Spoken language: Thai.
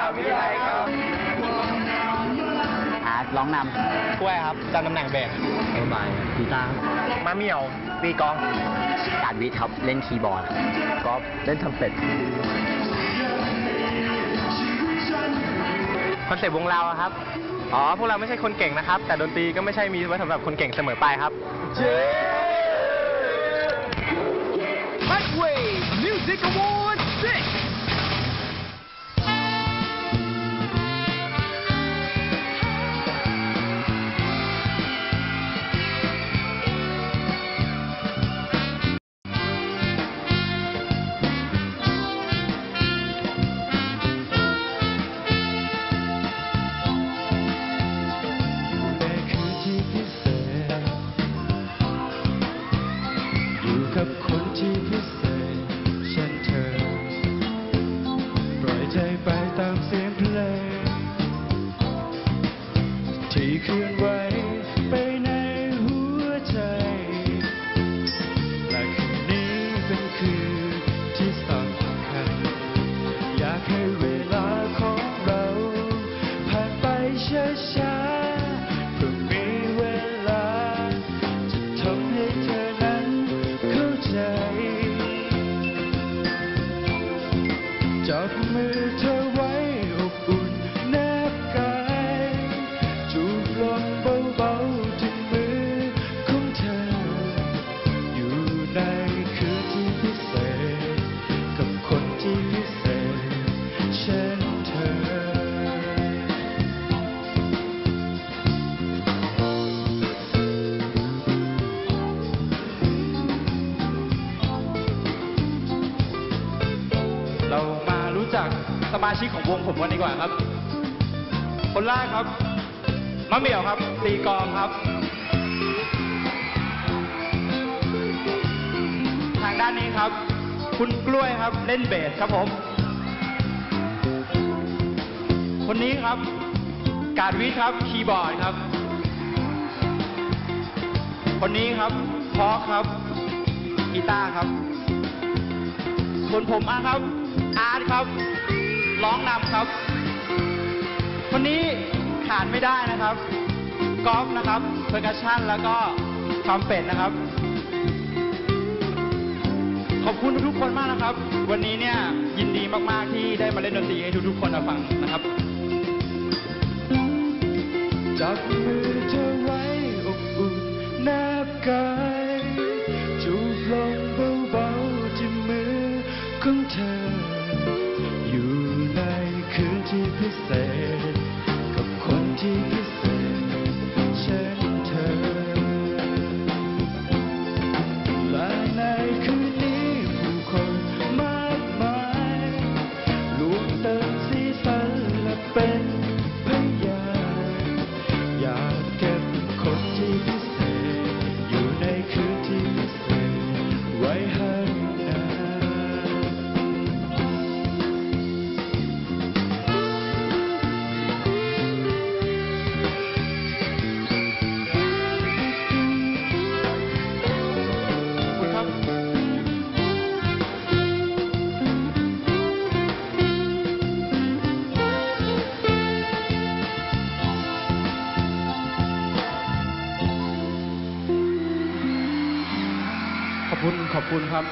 อาร์ตร้องนำกล้วยครับจำตำแหน่งเบสำเอาใหม่กีตาร์มาเมี่ยวตีกอง การวิทครับเล่นคีย์บอร์ดกอล์ฟเล่นทำเป็ดคอนเซปต์วงเราครับ อ๋อ พวกเราไม่ใช่คนเก่งนะครับ แต่ดนตรีก็ไม่ใช่มีไว้สำหรับคนเก่งเสมอไปครับ Microwave Music Award ใจไปตามเสียงเพลง ที่เคลื่อนไหวไปในหัวใจ และคืนนี้เป็นคืนที่สำคัญ อยากให้เวลาของเราผ่านไปช้าๆเพื่อมีเวลาจะทำให้เธอ สมาชิกของวงผมกันดีกว่าครับ คนแรกครับมะเหมี่ยวครับตีกลองครับ ทางด้านนี้ครับ คุณกล้วยครับเล่นเบสครับผม คนนี้ครับ การวิทครับคีย์บอร์ดครับ คนนี้ครับพอครับกีตาร์ครับส่วนผมอาครับ อาร์ตครับ ร้องนำครับ วันนี้ขาดไม่ได้นะครับกอล์ฟนะครับเพอร์คัชชั่นแล้วก็ทรัมเป็ดนะครับ ขอบคุณทุกๆคนมากนะครับ วันนี้เนี่ยยินดีมากๆที่ได้มาเล่นดนตรีให้ทุกๆคนมาฟังนะครับจับมือเธอไว้อบอุ่นแนบกายจูบลงเบาๆที่มือของเธอ คุณขอบคุณครับ